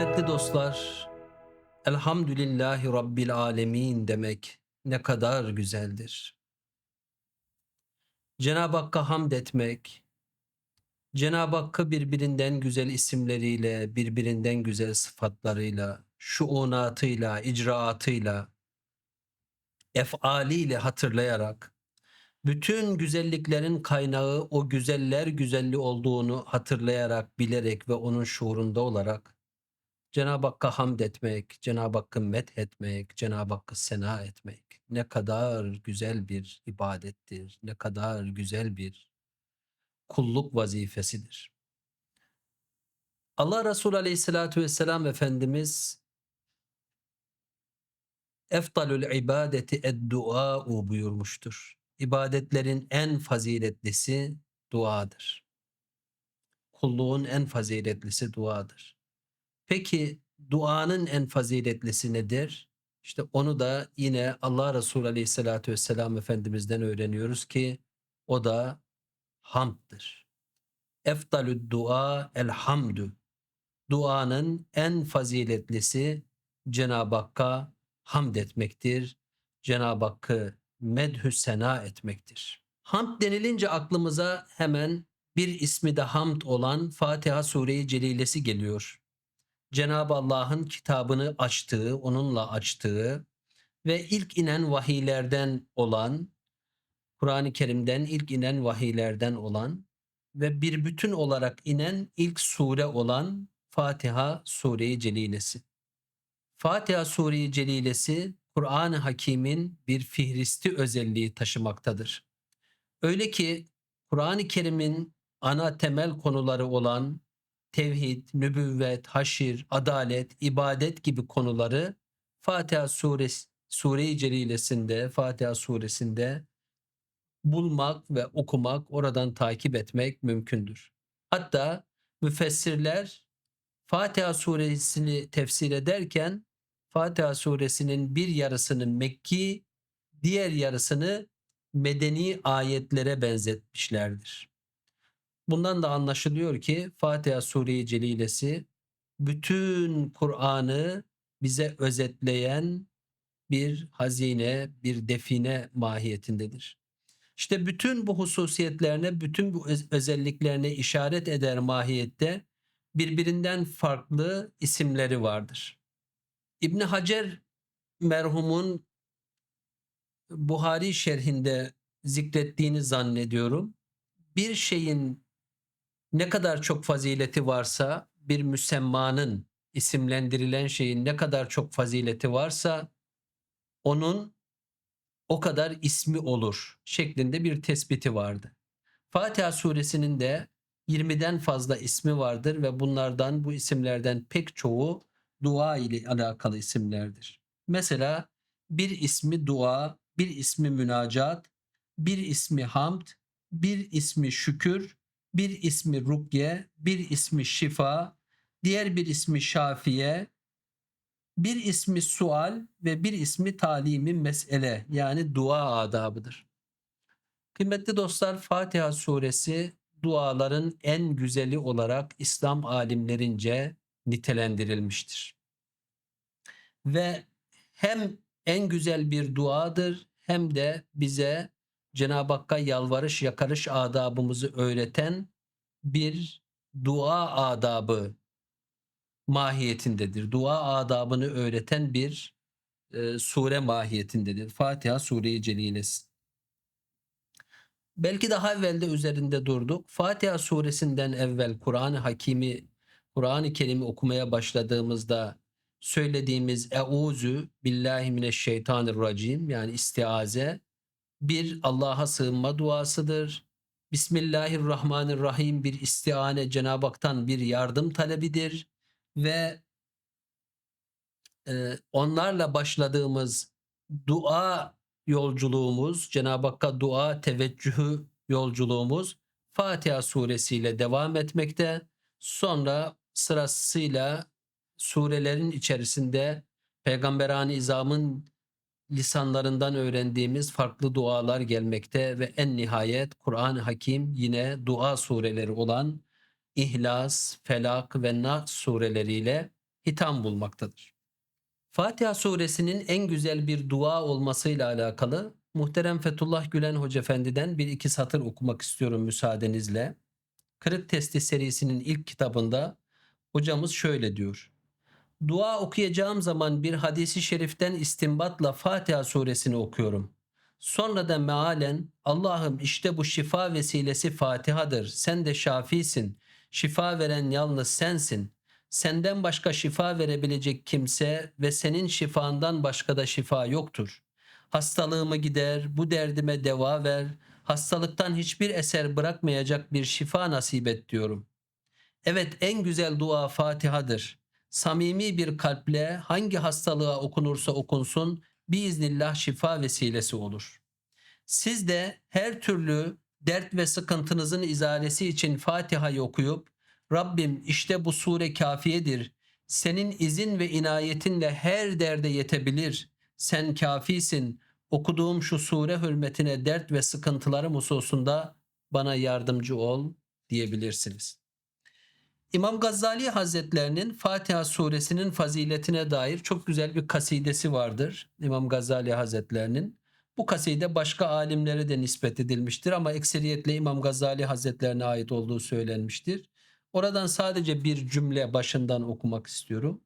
Kıymetli dostlar, Elhamdülillahi Rabbil Alemin demek ne kadar güzeldir. Cenab-ı Hakk'a hamd etmek, Cenab-ı Hakk'ı birbirinden güzel isimleriyle, birbirinden güzel sıfatlarıyla, şuunatıyla, icraatıyla, efaliyle hatırlayarak, bütün güzelliklerin kaynağı o güzeller güzelli olduğunu hatırlayarak, bilerek ve onun şuurunda olarak Cenab-ı Hakk'a hamd etmek, Cenab-ı Hakk'ı met etmek, Cenab-ı Hakk'ı sena etmek ne kadar güzel bir ibadettir, ne kadar güzel bir kulluk vazifesidir. Allah Resulü Aleyhisselatü Vesselam Efendimiz Eftalül ibadeti ed-dua'u buyurmuştur. İbadetlerin en faziletlisi duadır. Kulluğun en faziletlisi duadır. Peki duanın en faziletlisi nedir? İşte onu da yine Allah Resulü Aleyhisselatü Vesselam Efendimiz'den öğreniyoruz ki o da hamddır. Eftalü dua elhamdü. Duanın en faziletlisi Cenab-ı Hakk'a hamd etmektir. Cenab-ı Hakk'ı medhü sena etmektir. Hamd denilince aklımıza hemen bir ismi de hamd olan Fatiha Sure-i Celilesi geliyor. Cenab-ı Allah'ın kitabını açtığı, onunla açtığı ve ilk inen vahiylerden olan, Kur'an-ı Kerim'den ilk inen vahiylerden olan ve bir bütün olarak inen ilk sure olan Fatiha Sure-i Celilesi. Fatiha Sure-i Celilesi Kur'an-ı Hakim'in bir fihristi özelliği taşımaktadır. Öyle ki Kur'an-ı Kerim'in ana temel konuları olan tevhid, nübüvvet, haşir, adalet, ibadet gibi konuları Fatiha suresi Sure-i Celilesinde, Fatiha suresinde bulmak ve okumak, oradan takip etmek mümkündür. Hatta müfessirler Fatiha suresini tefsir ederken Fatiha suresinin bir yarısını Mekki, diğer yarısını medeni ayetlere benzetmişlerdir. Bundan da anlaşılıyor ki Fatiha Sure-i Celilesi bütün Kur'an'ı bize özetleyen bir hazine, bir define mahiyetindedir. İşte bütün bu hususiyetlerine, bütün bu özelliklerine işaret eder mahiyette birbirinden farklı isimleri vardır. İbni Hacer merhumun Buhari şerhinde zikrettiğini zannediyorum. Bir şeyin ne kadar çok fazileti varsa bir müsemmanın isimlendirilen şeyin ne kadar çok fazileti varsa onun o kadar ismi olur şeklinde bir tespiti vardı. Fatiha suresinin de 20'den fazla ismi vardır ve bunlardan bu isimlerden pek çoğu dua ile alakalı isimlerdir. Mesela bir ismi dua, bir ismi münacat, bir ismi hamd, bir ismi şükür, bir ismi Rukye, bir ismi Şifa, diğer bir ismi Şafiye, bir ismi Sual ve bir ismi Talimi Mesele yani dua adabıdır. Kıymetli dostlar Fatiha suresi duaların en güzeli olarak İslam alimlerince nitelendirilmiştir. Ve hem en güzel bir duadır hem de bize Cenab-ı Hakk'a yalvarış yakarış adabımızı öğreten bir dua adabı mahiyetindedir. Dua adabını öğreten bir e, sure mahiyetindedir. Fatiha Sure-i Celilesi. Belki daha evvel de üzerinde durduk. Fatiha suresinden evvel Kur'an-ı Hakimi, Kur'an-ı Kerim'i okumaya başladığımızda söylediğimiz Euzu billahi mineşşeytanirracim yani istiaze bir Allah'a sığınma duasıdır. Bismillahirrahmanirrahim bir istiane Cenab-ı Hak'tan bir yardım talebidir ve e, onlarla başladığımız dua yolculuğumuz, Cenab-ı Hakk'a dua teveccühü yolculuğumuz Fatiha suresiyle devam etmekte. Sonra sırasıyla surelerin içerisinde Peygamberani İzam'ın lisanlarından öğrendiğimiz farklı dualar gelmekte ve en nihayet Kur'an-ı Hakim yine dua sureleri olan İhlas, Felak ve Nas sureleriyle itham bulmaktadır. Fatiha suresinin en güzel bir dua olmasıyla alakalı muhterem Fethullah Gülen Hoca Efendi'den bir iki satır okumak istiyorum müsaadenizle. Kırık Testi serisinin ilk kitabında hocamız şöyle diyor. Dua okuyacağım zaman bir hadisi şeriften istinbatla Fatiha suresini okuyorum. Sonra da mealen Allah'ım işte bu şifa vesilesi Fatiha'dır. Sen de şafisin. Şifa veren yalnız sensin. Senden başka şifa verebilecek kimse ve senin şifandan başka da şifa yoktur. Hastalığımı gider, bu derdime deva ver. Hastalıktan hiçbir eser bırakmayacak bir şifa nasip et diyorum. Evet en güzel dua Fatiha'dır. Samimi bir kalple hangi hastalığa okunursa okunsun biiznillah şifa vesilesi olur. Siz de her türlü dert ve sıkıntınızın izalesi için Fatiha'yı okuyup Rabbim işte bu sure kafiyedir. Senin izin ve inayetinle her derde yetebilir. Sen kafisin. Okuduğum şu sure hürmetine dert ve sıkıntılarım hususunda bana yardımcı ol diyebilirsiniz. İmam Gazali Hazretlerinin Fatiha suresinin faziletine dair çok güzel bir kasidesi vardır. İmam Gazali Hazretlerinin. Bu kaside başka alimlere de nispet edilmiştir ama ekseriyetle İmam Gazali Hazretlerine ait olduğu söylenmiştir. Oradan sadece bir cümle başından okumak istiyorum.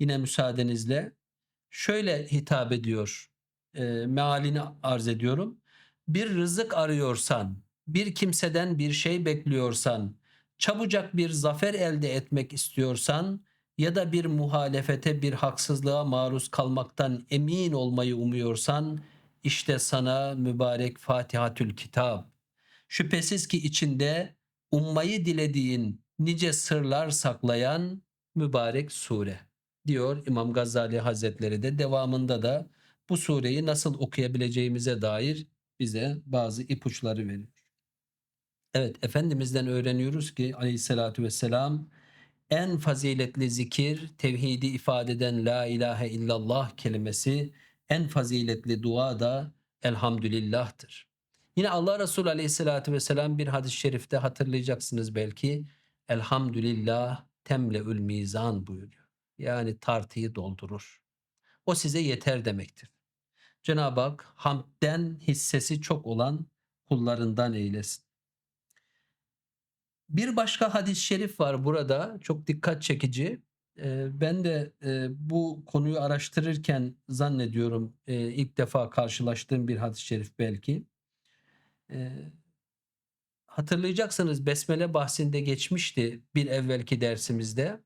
Yine müsaadenizle. Şöyle hitap ediyor, e, mealini arz ediyorum. Bir rızık arıyorsan, bir kimseden bir şey bekliyorsan, çabucak bir zafer elde etmek istiyorsan ya da bir muhalefete bir haksızlığa maruz kalmaktan emin olmayı umuyorsan işte sana mübarek Fatihatül Kitab. Şüphesiz ki içinde ummayı dilediğin nice sırlar saklayan mübarek sure diyor İmam Gazali Hazretleri de devamında da bu sureyi nasıl okuyabileceğimize dair bize bazı ipuçları veriyor. Evet Efendimiz'den öğreniyoruz ki aleyhissalatü vesselam en faziletli zikir tevhidi ifade eden la ilahe illallah kelimesi en faziletli dua da elhamdülillah'tır. Yine Allah Resulü aleyhissalatü vesselam bir hadis-i şerifte hatırlayacaksınız belki elhamdülillah temleül mizan buyuruyor. Yani tartıyı doldurur. O size yeter demektir. Cenab-ı Hak hamden hissesi çok olan kullarından eylesin. Bir başka hadis-i şerif var burada çok dikkat çekici. Ben de bu konuyu araştırırken zannediyorum ilk defa karşılaştığım bir hadis-i şerif belki. Hatırlayacaksınız Besmele bahsinde geçmişti bir evvelki dersimizde.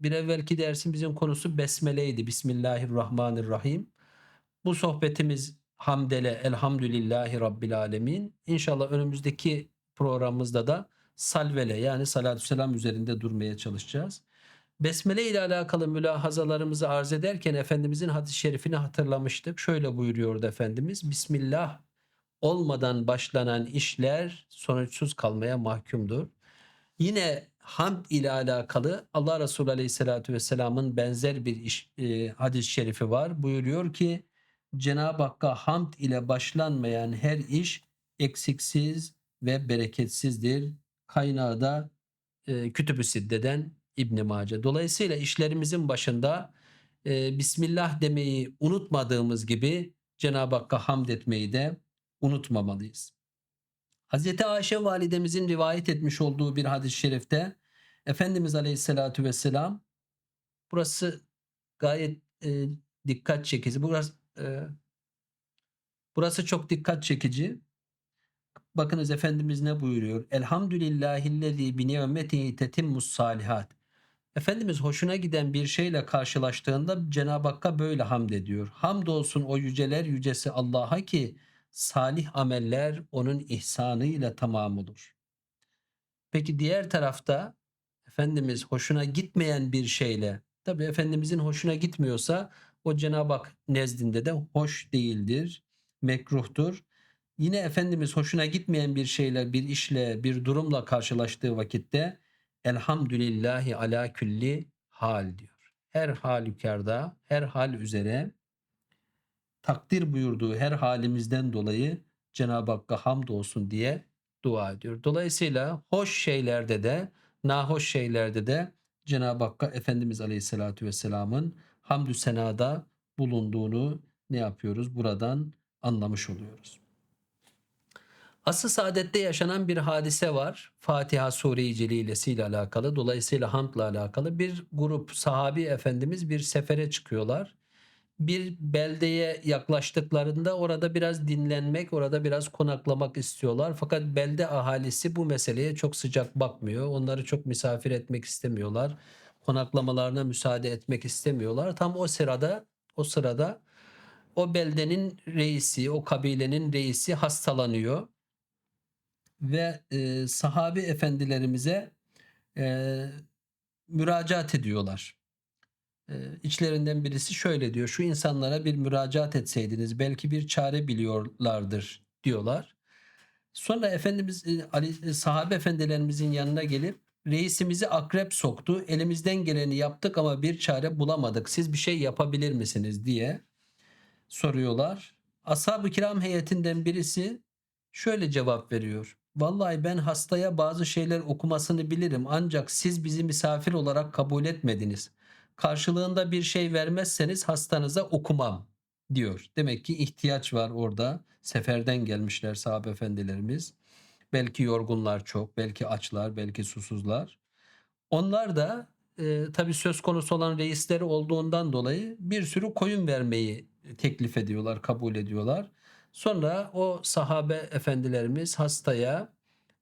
Bir evvelki dersimizin konusu Besmele'ydi. Bismillahirrahmanirrahim. Bu sohbetimiz hamdele elhamdülillahi rabbil alemin. İnşallah önümüzdeki programımızda da salvele yani salatü selam üzerinde durmaya çalışacağız. Besmele ile alakalı mülahazalarımızı arz ederken Efendimizin hadis-i şerifini hatırlamıştık. Şöyle buyuruyordu Efendimiz. Bismillah olmadan başlanan işler sonuçsuz kalmaya mahkumdur. Yine hamd ile alakalı Allah Resulü Aleyhisselatü Vesselam'ın benzer bir iş, e, hadis-i şerifi var. Buyuruyor ki Cenab-ı Hakk'a hamd ile başlanmayan her iş eksiksiz ve bereketsizdir. Kaynağı da e, Kütüb-ü Sidde'den İbn Mace. Dolayısıyla işlerimizin başında e, Bismillah demeyi unutmadığımız gibi Cenab-ı Hakk'a hamd etmeyi de unutmamalıyız. Hazreti Ayşe validemizin rivayet etmiş olduğu bir hadis-i şerifte Efendimiz Aleyhisselatü Vesselam burası gayet e, dikkat çekici. Burası e, burası çok dikkat çekici. Bakınız Efendimiz ne buyuruyor? Elhamdülillahillezî bi nimetihi tetimmus salihat. Efendimiz hoşuna giden bir şeyle karşılaştığında Cenab-ı Hakk'a böyle hamd ediyor. Hamdolsun o yüceler yücesi Allah'a ki salih ameller onun ihsanı ile tamam olur. Peki diğer tarafta Efendimiz hoşuna gitmeyen bir şeyle tabi Efendimizin hoşuna gitmiyorsa o Cenab-ı Hak nezdinde de hoş değildir, mekruhtur. Yine Efendimiz hoşuna gitmeyen bir şeyle, bir işle, bir durumla karşılaştığı vakitte elhamdülillahi ala külli hal diyor. Her halükarda, her hal üzere takdir buyurduğu her halimizden dolayı Cenab-ı Hakk'a hamd olsun diye dua ediyor. Dolayısıyla hoş şeylerde de, nahoş şeylerde de Cenab-ı Hakk'a Efendimiz Aleyhisselatü Vesselam'ın hamdü senada bulunduğunu ne yapıyoruz? Buradan anlamış oluyoruz. Asıl saadette yaşanan bir hadise var. Fatiha Sure-i Celilesi ile alakalı. Dolayısıyla hamdla alakalı. Bir grup sahabi efendimiz bir sefere çıkıyorlar. Bir beldeye yaklaştıklarında orada biraz dinlenmek, orada biraz konaklamak istiyorlar. Fakat belde ahalisi bu meseleye çok sıcak bakmıyor. Onları çok misafir etmek istemiyorlar. Konaklamalarına müsaade etmek istemiyorlar. Tam o sırada o sırada o beldenin reisi, o kabilenin reisi hastalanıyor ve e, sahabi efendilerimize e, müracaat ediyorlar. E, içlerinden birisi şöyle diyor: şu insanlara bir müracaat etseydiniz belki bir çare biliyorlardır diyorlar. Sonra Efendimiz e, Ali e, sahabe efendilerimizin yanına gelip reisimizi akrep soktu. Elimizden geleni yaptık ama bir çare bulamadık. Siz bir şey yapabilir misiniz diye soruyorlar. Ashab-ı kiram heyetinden birisi şöyle cevap veriyor. Vallahi ben hastaya bazı şeyler okumasını bilirim ancak siz bizi misafir olarak kabul etmediniz. Karşılığında bir şey vermezseniz hastanıza okumam diyor. Demek ki ihtiyaç var orada. Seferden gelmişler sahabe efendilerimiz. Belki yorgunlar çok, belki açlar, belki susuzlar. Onlar da e, tabii söz konusu olan reisleri olduğundan dolayı bir sürü koyun vermeyi teklif ediyorlar, kabul ediyorlar. Sonra o sahabe efendilerimiz hastaya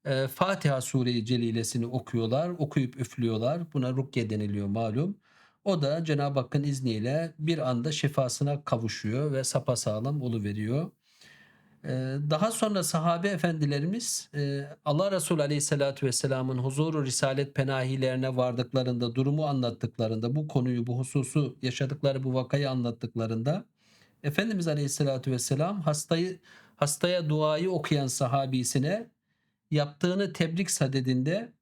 e, Fatiha Sure-i Celilesini okuyorlar, okuyup üflüyorlar. Buna rukiye deniliyor malum. O da Cenab-ı Hakk'ın izniyle bir anda şifasına kavuşuyor ve sapasağlam veriyor. E, daha sonra sahabe efendilerimiz e, Allah Resulü Aleyhisselatü Vesselam'ın huzuru risalet penahilerine vardıklarında, durumu anlattıklarında, bu konuyu, bu hususu yaşadıkları bu vakayı anlattıklarında Efendimiz Aleyhisselatü Vesselam hastayı hastaya duayı okuyan sahabisine yaptığını tebrik sadedinde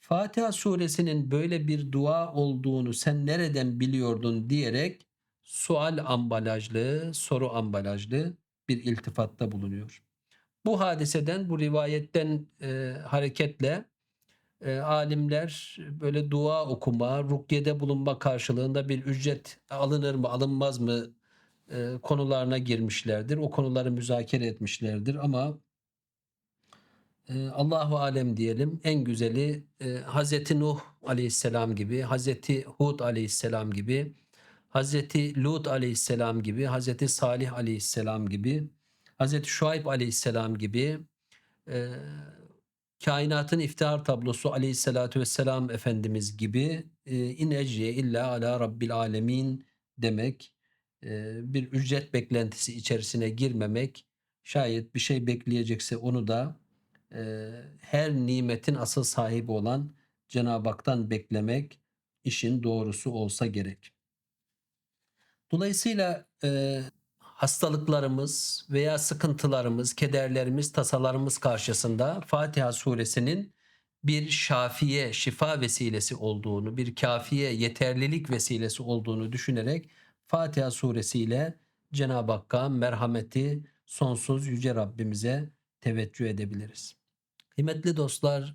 Fatiha suresinin böyle bir dua olduğunu sen nereden biliyordun diyerek sual ambalajlı, soru ambalajlı bir iltifatta bulunuyor. Bu hadiseden, bu rivayetten e, hareketle e, alimler böyle dua okuma, rukyede bulunma karşılığında bir ücret alınır mı, alınmaz mı e, konularına girmişlerdir. O konuları müzakere etmişlerdir ama e, Allahu alem diyelim en güzeli e, Hazreti Nuh aleyhisselam gibi, Hazreti Hud aleyhisselam gibi, Hazreti Lut aleyhisselam gibi, Hazreti Salih aleyhisselam gibi, Hazreti Şuayb aleyhisselam gibi e, kainatın iftihar tablosu aleyhissalatü vesselam Efendimiz gibi e, in ecriye illa ala rabbil alemin demek bir ücret beklentisi içerisine girmemek şayet bir şey bekleyecekse onu da her nimetin asıl sahibi olan Cenab-ı Hak'tan beklemek işin doğrusu olsa gerek. Dolayısıyla e, hastalıklarımız veya sıkıntılarımız, kederlerimiz, tasalarımız karşısında Fatiha suresinin bir şafiye, şifa vesilesi olduğunu, bir kafiye, yeterlilik vesilesi olduğunu düşünerek Fatiha suresiyle Cenab-ı Hakk'a merhameti sonsuz yüce Rabbimize teveccüh edebiliriz. Kıymetli dostlar,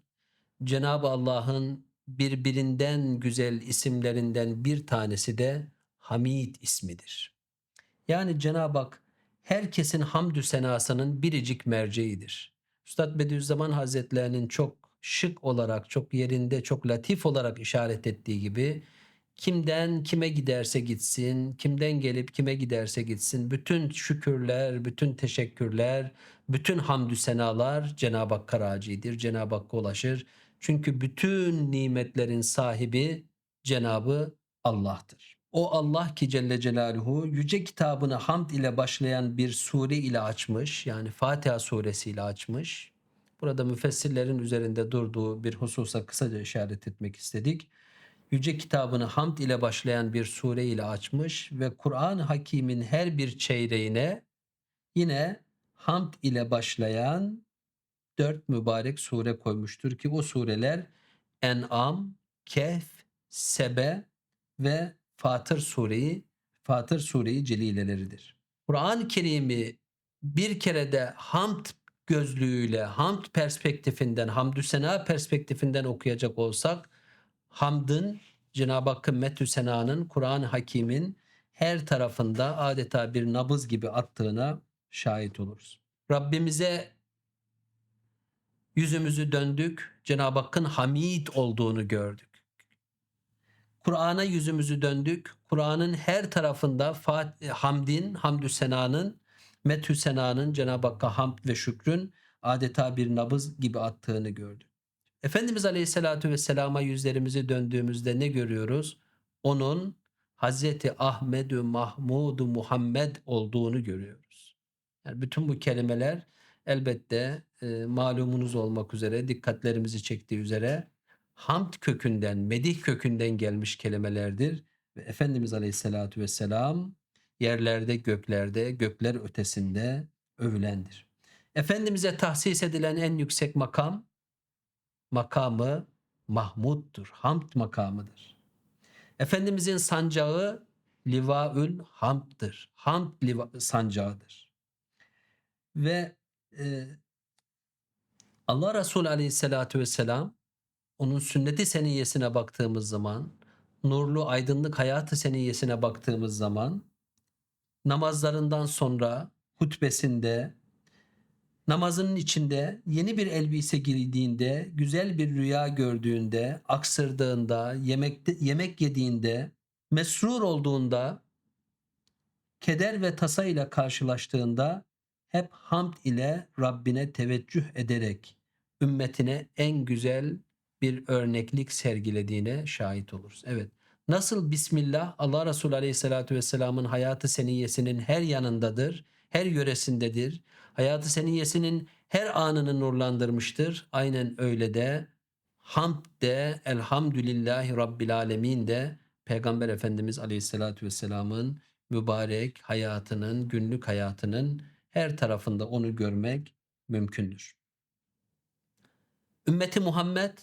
Cenab-ı Allah'ın birbirinden güzel isimlerinden bir tanesi de Hamid ismidir. Yani Cenab-ı Hak herkesin hamdü senasının biricik merceğidir. Üstad Bediüzzaman Hazretlerinin çok şık olarak, çok yerinde, çok latif olarak işaret ettiği gibi kimden kime giderse gitsin, kimden gelip kime giderse gitsin, bütün şükürler, bütün teşekkürler, bütün hamdü senalar Cenab-ı Hakk'a racidir, Cenab-ı Hakk'a ulaşır. Çünkü bütün nimetlerin sahibi Cenabı Allah'tır. O Allah ki Celle Celaluhu yüce kitabını hamd ile başlayan bir sure ile açmış. Yani Fatiha suresi ile açmış. Burada müfessirlerin üzerinde durduğu bir hususa kısaca işaret etmek istedik yüce kitabını hamd ile başlayan bir sure ile açmış ve Kur'an-ı Hakim'in her bir çeyreğine yine hamd ile başlayan dört mübarek sure koymuştur ki o sureler En'am, Kehf, Sebe ve Fatır sureyi Fatır sureyi celileleridir. Kur'an-ı Kerim'i bir kerede hamd gözlüğüyle, hamd perspektifinden, hamdü sena perspektifinden okuyacak olsak hamdın Cenab-ı Hakk'ın metü senanın Kur'an-ı Hakim'in her tarafında adeta bir nabız gibi attığına şahit oluruz. Rabbimize yüzümüzü döndük. Cenab-ı Hakk'ın hamid olduğunu gördük. Kur'an'a yüzümüzü döndük. Kur'an'ın her tarafında Fat- hamdin, hamdü senanın, methü senanın, Cenab-ı Hakk'a hamd ve şükrün adeta bir nabız gibi attığını gördük. Efendimiz Aleyhisselatü Vesselam'a yüzlerimizi döndüğümüzde ne görüyoruz? Onun Hazreti Ahmedü Mahmudu Muhammed olduğunu görüyoruz. Yani bütün bu kelimeler elbette e, malumunuz olmak üzere dikkatlerimizi çektiği üzere hamd kökünden, medih kökünden gelmiş kelimelerdir. Ve Efendimiz Aleyhisselatü Vesselam yerlerde, göklerde, gökler ötesinde övülendir. Efendimiz'e tahsis edilen en yüksek makam makamı Mahmud'dur. Hamd makamıdır. Efendimizin sancağı Livaül Hamd'dır. Hamd liva, sancağıdır. Ve e, Allah Resulü Aleyhisselatü Vesselam onun sünneti seniyyesine baktığımız zaman, nurlu aydınlık hayatı seniyyesine baktığımız zaman, namazlarından sonra hutbesinde, namazının içinde yeni bir elbise giydiğinde, güzel bir rüya gördüğünde, aksırdığında, yemekte, yemek yediğinde, mesrur olduğunda, keder ve tasa ile karşılaştığında hep hamd ile Rabbine teveccüh ederek ümmetine en güzel bir örneklik sergilediğine şahit oluruz. Evet. Nasıl Bismillah Allah Resulü Aleyhisselatü Vesselam'ın hayatı seniyyesinin her yanındadır, her yöresindedir. Hayatı seniyyesinin her anını nurlandırmıştır. Aynen öyle de hamd de elhamdülillahi rabbil alemin de Peygamber Efendimiz Aleyhisselatü Vesselam'ın mübarek hayatının, günlük hayatının her tarafında onu görmek mümkündür. Ümmeti Muhammed,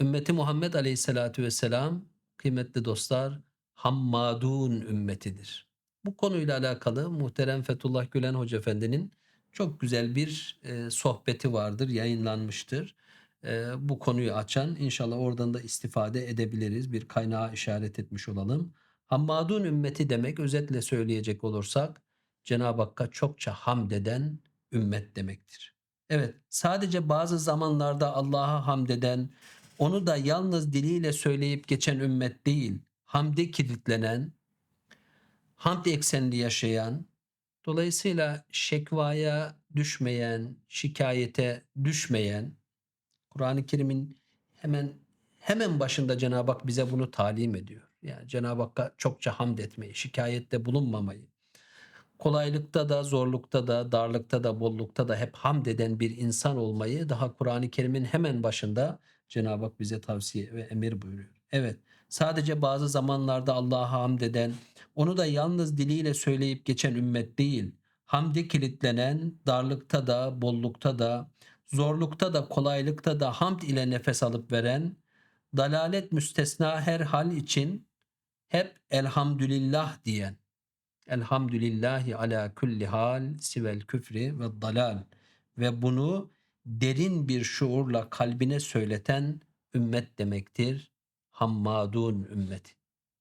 ümmeti Muhammed Aleyhisselatü Vesselam kıymetli dostlar Hammadun ümmetidir. Bu konuyla alakalı muhterem Fethullah Gülen Hoca Efendi'nin çok güzel bir e, sohbeti vardır, yayınlanmıştır. E, bu konuyu açan inşallah oradan da istifade edebiliriz. Bir kaynağa işaret etmiş olalım. Hammadun ümmeti demek özetle söyleyecek olursak Cenab-ı Hakk'a çokça hamd eden ümmet demektir. Evet sadece bazı zamanlarda Allah'a hamd eden, onu da yalnız diliyle söyleyip geçen ümmet değil, hamde kilitlenen, hamd eksenli yaşayan, dolayısıyla şekvaya düşmeyen, şikayete düşmeyen, Kur'an-ı Kerim'in hemen hemen başında Cenab-ı Hak bize bunu talim ediyor. Yani Cenab-ı Hakk'a çokça hamd etmeyi, şikayette bulunmamayı, kolaylıkta da, zorlukta da, darlıkta da, bollukta da hep hamd eden bir insan olmayı daha Kur'an-ı Kerim'in hemen başında Cenab-ı Hak bize tavsiye ve emir buyuruyor. Evet, sadece bazı zamanlarda Allah'a hamd eden, onu da yalnız diliyle söyleyip geçen ümmet değil, hamde kilitlenen, darlıkta da, bollukta da, zorlukta da, kolaylıkta da hamd ile nefes alıp veren, dalalet müstesna her hal için hep elhamdülillah diyen, Elhamdülillahi ala kulli hal sivel küfri ve dalal ve bunu derin bir şuurla kalbine söyleten ümmet demektir. Hammadun ümmeti.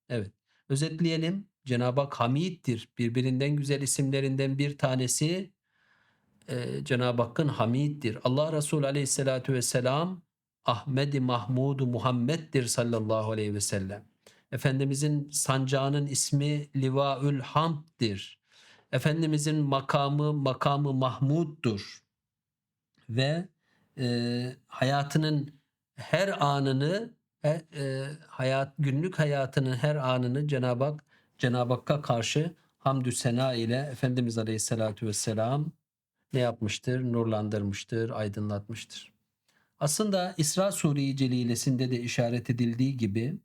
Evet. Özetleyelim. Cenab-ı Hak Hamid'dir. Birbirinden güzel isimlerinden bir tanesi e, Cenab-ı Hakk'ın Hamid'dir. Allah Resulü Aleyhisselatü Vesselam Ahmedi Mahmudu Muhammed'dir sallallahu aleyhi ve sellem. Efendimizin sancağının ismi Livaül Hamd'dir. Efendimizin makamı makamı Mahmud'dur. Ve e, hayatının her anını e, e, hayat günlük hayatının her anını Cenab-ı Hak Cenab-ı Hakk'a karşı hamdü sena ile Efendimiz Aleyhisselatü Vesselam ne yapmıştır? Nurlandırmıştır, aydınlatmıştır. Aslında İsra Sure-i Celilesinde de işaret edildiği gibi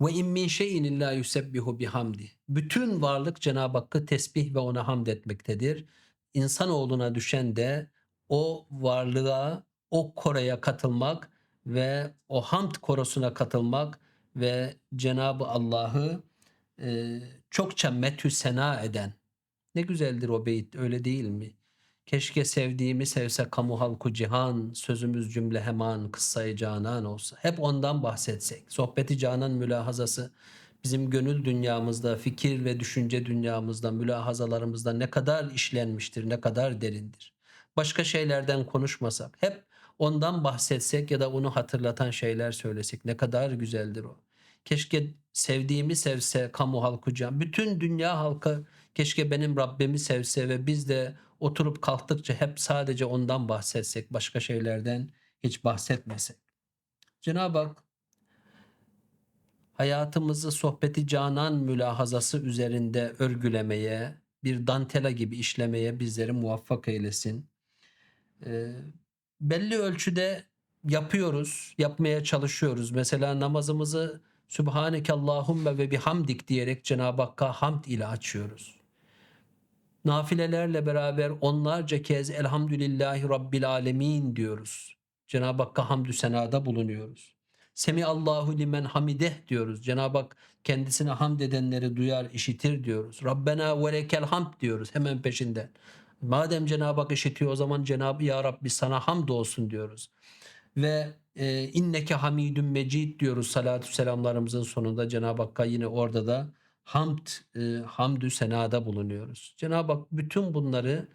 ve in min şeyin illa yusebbihu bihamdi. Bütün varlık Cenab-ı Hakk'ı tesbih ve ona hamd etmektedir. İnsanoğluna düşen de o varlığa, o koraya katılmak ve o hamd korosuna katılmak ve Cenab-ı Allah'ı e, çokça metü sena eden. Ne güzeldir o beyit öyle değil mi? Keşke sevdiğimi sevse kamu halku cihan, sözümüz cümle heman, kıssayı canan olsa. Hep ondan bahsetsek. Sohbeti canan mülahazası bizim gönül dünyamızda, fikir ve düşünce dünyamızda, mülahazalarımızda ne kadar işlenmiştir, ne kadar derindir. Başka şeylerden konuşmasak, hep ondan bahsetsek ya da onu hatırlatan şeyler söylesek ne kadar güzeldir o. Keşke sevdiğimi sevse kamu halkı can. Bütün dünya halkı keşke benim Rabbimi sevse ve biz de oturup kalktıkça hep sadece ondan bahsetsek, başka şeylerden hiç bahsetmesek. Cenab-ı Hak hayatımızı sohbeti canan mülahazası üzerinde örgülemeye, bir dantela gibi işlemeye bizleri muvaffak eylesin. Ee, belli ölçüde yapıyoruz, yapmaya çalışıyoruz. Mesela namazımızı Sübhaneke Allahümme ve bihamdik diyerek Cenab-ı Hakk'a hamd ile açıyoruz. Nafilelerle beraber onlarca kez Elhamdülillahi Rabbil Alemin diyoruz. Cenab-ı Hakk'a hamdü senada bulunuyoruz. Semi Allahu limen hamideh diyoruz. Cenab-ı Hak kendisine hamd edenleri duyar, işitir diyoruz. Rabbena ve lekel hamd diyoruz hemen peşinden. Madem Cenab-ı Hak işitiyor o zaman Cenab-ı Ya Rabbi sana hamd olsun diyoruz. Ve e, inneke hamidun mecid diyoruz salatü selamlarımızın sonunda Cenab-ı Hakk'a yine orada da hamd, e, hamdü senada bulunuyoruz. Cenab-ı Hak bütün bunları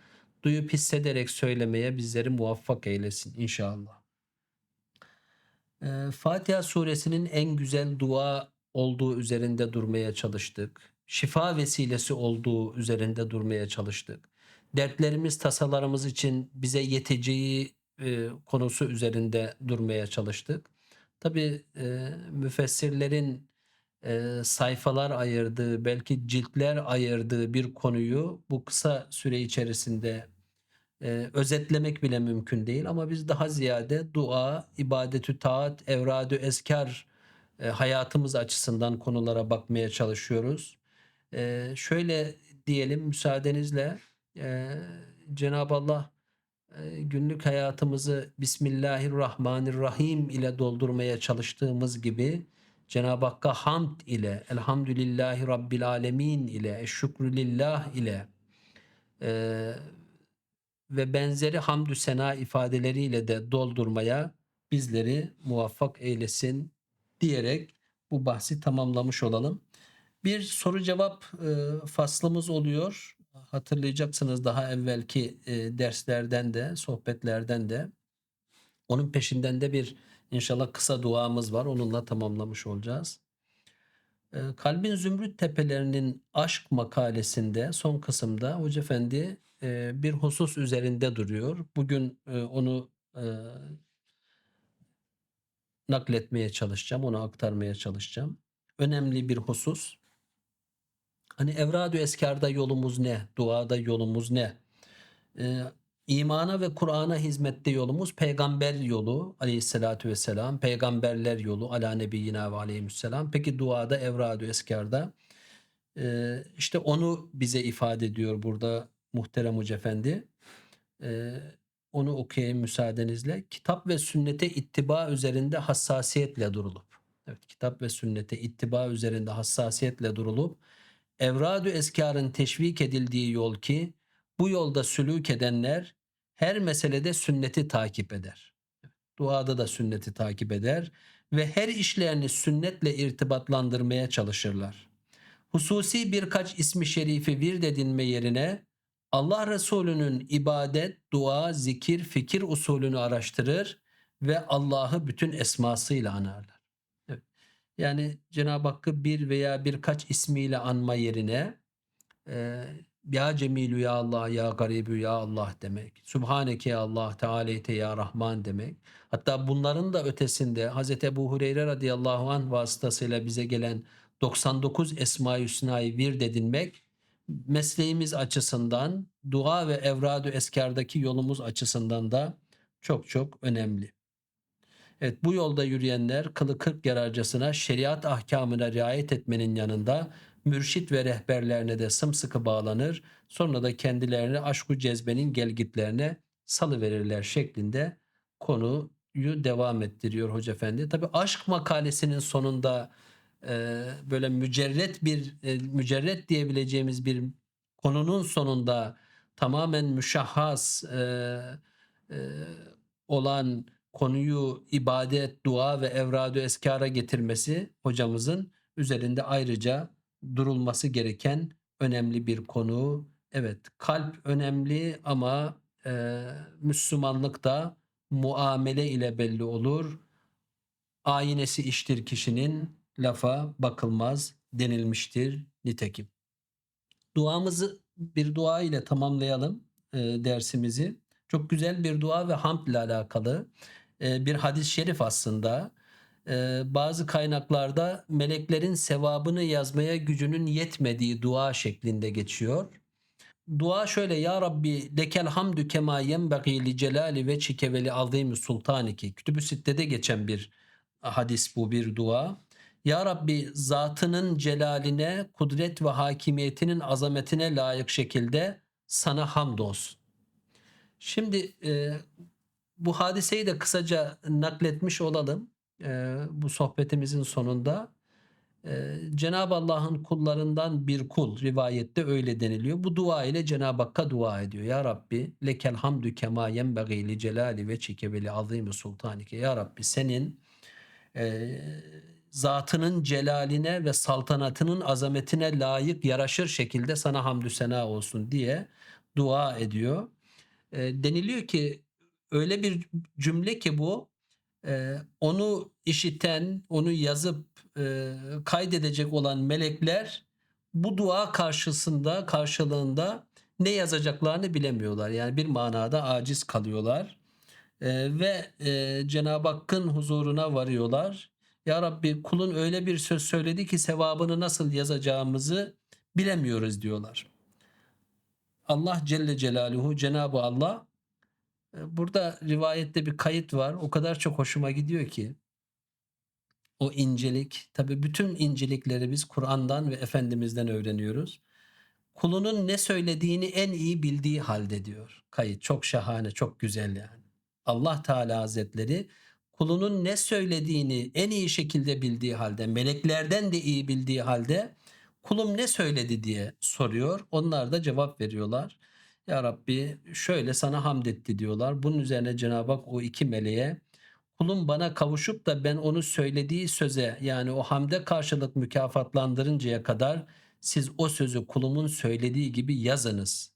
duyup hissederek söylemeye bizleri muvaffak eylesin inşallah. E, Fatiha suresinin en güzel dua olduğu üzerinde durmaya çalıştık. Şifa vesilesi olduğu üzerinde durmaya çalıştık. Dertlerimiz, tasalarımız için bize yeteceği e, konusu üzerinde durmaya çalıştık. Tabi e, müfessirlerin e, sayfalar ayırdığı, belki ciltler ayırdığı bir konuyu bu kısa süre içerisinde e, özetlemek bile mümkün değil. Ama biz daha ziyade dua, ibadetü taat, evradü eskar e, hayatımız açısından konulara bakmaya çalışıyoruz. E, şöyle diyelim müsaadenizle e, Cenab-ı Allah e, günlük hayatımızı Bismillahirrahmanirrahim ile doldurmaya çalıştığımız gibi Cenab-ı Hakk'a hamd ile, Elhamdülillahi Rabbil Alemin ile, Şükrü Lillah ile e, ve benzeri hamdü sena ifadeleriyle de doldurmaya bizleri muvaffak eylesin diyerek bu bahsi tamamlamış olalım. Bir soru cevap e, faslımız oluyor. Hatırlayacaksınız daha evvelki e, derslerden de, sohbetlerden de. Onun peşinden de bir inşallah kısa duamız var. Onunla tamamlamış olacağız. E, Kalbin Zümrüt Tepelerinin aşk makalesinde son kısımda Hoca Efendi e, bir husus üzerinde duruyor. Bugün e, onu e, nakletmeye çalışacağım, onu aktarmaya çalışacağım. Önemli bir husus. Hani evradü eskarda yolumuz ne? Duada yolumuz ne? Ee, imana ve Kur'an'a hizmette yolumuz peygamber yolu aleyhissalatü vesselam. Peygamberler yolu ala nebiyyina ve aleyhisselam. Peki duada evradü eskarda e, işte onu bize ifade ediyor burada muhterem Hoca Efendi. Onu okuyayım müsaadenizle. Kitap ve sünnete ittiba üzerinde hassasiyetle durulup. Evet, kitap ve sünnete ittiba üzerinde hassasiyetle durulup Evradu eskarın teşvik edildiği yol ki bu yolda sülük edenler her meselede sünneti takip eder. Duada da sünneti takip eder ve her işlerini sünnetle irtibatlandırmaya çalışırlar. Hususi birkaç ismi şerifi vird edinme yerine Allah Resulü'nün ibadet, dua, zikir, fikir usulünü araştırır ve Allah'ı bütün esmasıyla anarlar. Evet. Yani Cenab-ı Hakk'ı bir veya birkaç ismiyle anma yerine e, ya Cemilü ya Allah ya Garibü ya Allah demek. Subhaneke ya Allah Teala'te ya Rahman demek. Hatta bunların da ötesinde Hz. Ebu Hureyre radıyallahu anh vasıtasıyla bize gelen 99 Esma-i Hüsna'yı vird edinmek mesleğimiz açısından dua ve evradu eskardaki yolumuz açısından da çok çok önemli. Evet bu yolda yürüyenler kılı kırk yararcasına şeriat ahkamına riayet etmenin yanında mürşit ve rehberlerine de sımsıkı bağlanır. Sonra da kendilerini aşku cezbenin gelgitlerine salıverirler şeklinde konuyu devam ettiriyor Hoca Efendi. Tabi aşk makalesinin sonunda böyle mücerret bir e, mücerret diyebileceğimiz bir konunun sonunda tamamen müşahhas e, e, olan konuyu ibadet, dua ve evradu eskara getirmesi hocamızın üzerinde ayrıca durulması gereken önemli bir konu. Evet, kalp önemli ama e, Müslümanlık da muamele ile belli olur. Aynesi iştir kişinin lafa bakılmaz denilmiştir nitekim. Duamızı bir dua ile tamamlayalım e, dersimizi. Çok güzel bir dua ve hamd ile alakalı e, bir hadis-i şerif aslında. E, bazı kaynaklarda meleklerin sevabını yazmaya gücünün yetmediği dua şeklinde geçiyor. Dua şöyle ya Rabbi lekel hamdü kema yenbagî li celali ve çikeveli azîmi sultaniki. Kütüb-ü Sitte'de geçen bir hadis bu bir dua. Ya Rabbi zatının celaline, kudret ve hakimiyetinin azametine layık şekilde sana hamdolsun. Şimdi e, bu hadiseyi de kısaca nakletmiş olalım e, bu sohbetimizin sonunda. E, Cenab-ı Allah'ın kullarından bir kul rivayette öyle deniliyor. Bu dua ile Cenab-ı Hakk'a dua ediyor. Ya Rabbi lekel hamdü kema yenbagî li celali ve çikebeli azîmi sultanike. Ya Rabbi senin e, zatının celaline ve saltanatının azametine layık yaraşır şekilde sana hamdü sena olsun diye dua ediyor. E, deniliyor ki öyle bir cümle ki bu e, onu işiten, onu yazıp e, kaydedecek olan melekler bu dua karşısında, karşılığında ne yazacaklarını bilemiyorlar. Yani bir manada aciz kalıyorlar. E, ve e, Cenab-ı Hakk'ın huzuruna varıyorlar. Ya Rabbi kulun öyle bir söz söyledi ki sevabını nasıl yazacağımızı bilemiyoruz diyorlar. Allah Celle Celaluhu Cenab-ı Allah e, burada rivayette bir kayıt var. O kadar çok hoşuma gidiyor ki o incelik. Tabi bütün incelikleri biz Kur'an'dan ve Efendimiz'den öğreniyoruz. Kulunun ne söylediğini en iyi bildiği halde diyor. Kayıt çok şahane, çok güzel yani. Allah Teala Hazretleri kulunun ne söylediğini en iyi şekilde bildiği halde, meleklerden de iyi bildiği halde kulum ne söyledi diye soruyor. Onlar da cevap veriyorlar. Ya Rabbi şöyle sana hamd etti diyorlar. Bunun üzerine Cenab-ı Hak o iki meleğe kulum bana kavuşup da ben onu söylediği söze yani o hamde karşılık mükafatlandırıncaya kadar siz o sözü kulumun söylediği gibi yazınız.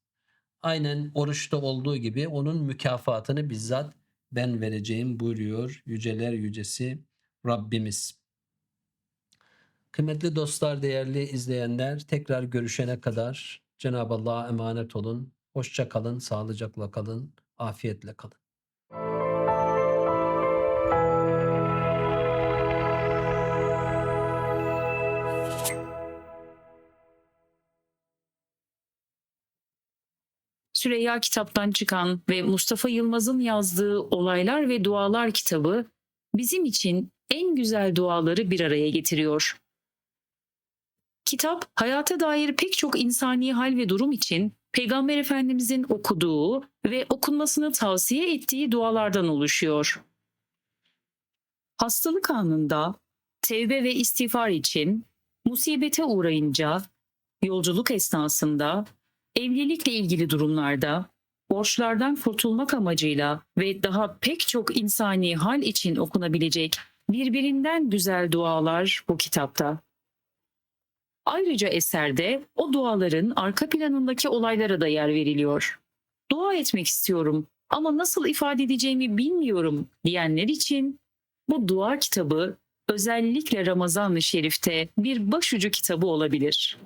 Aynen oruçta olduğu gibi onun mükafatını bizzat ben vereceğim buyuruyor yüceler yücesi Rabbimiz. Kıymetli dostlar, değerli izleyenler, tekrar görüşene kadar Cenab-ı Allah'a emanet olun. Hoşça kalın, sağlıcakla kalın, afiyetle kalın. Süreyya kitaptan çıkan ve Mustafa Yılmaz'ın yazdığı Olaylar ve Dualar kitabı bizim için en güzel duaları bir araya getiriyor. Kitap hayata dair pek çok insani hal ve durum için Peygamber Efendimizin okuduğu ve okunmasını tavsiye ettiği dualardan oluşuyor. Hastalık anında, tevbe ve istiğfar için, musibete uğrayınca, yolculuk esnasında, evlilikle ilgili durumlarda, borçlardan kurtulmak amacıyla ve daha pek çok insani hal için okunabilecek birbirinden güzel dualar bu kitapta. Ayrıca eserde o duaların arka planındaki olaylara da yer veriliyor. Dua etmek istiyorum ama nasıl ifade edeceğimi bilmiyorum diyenler için bu dua kitabı özellikle Ramazan-ı Şerif'te bir başucu kitabı olabilir.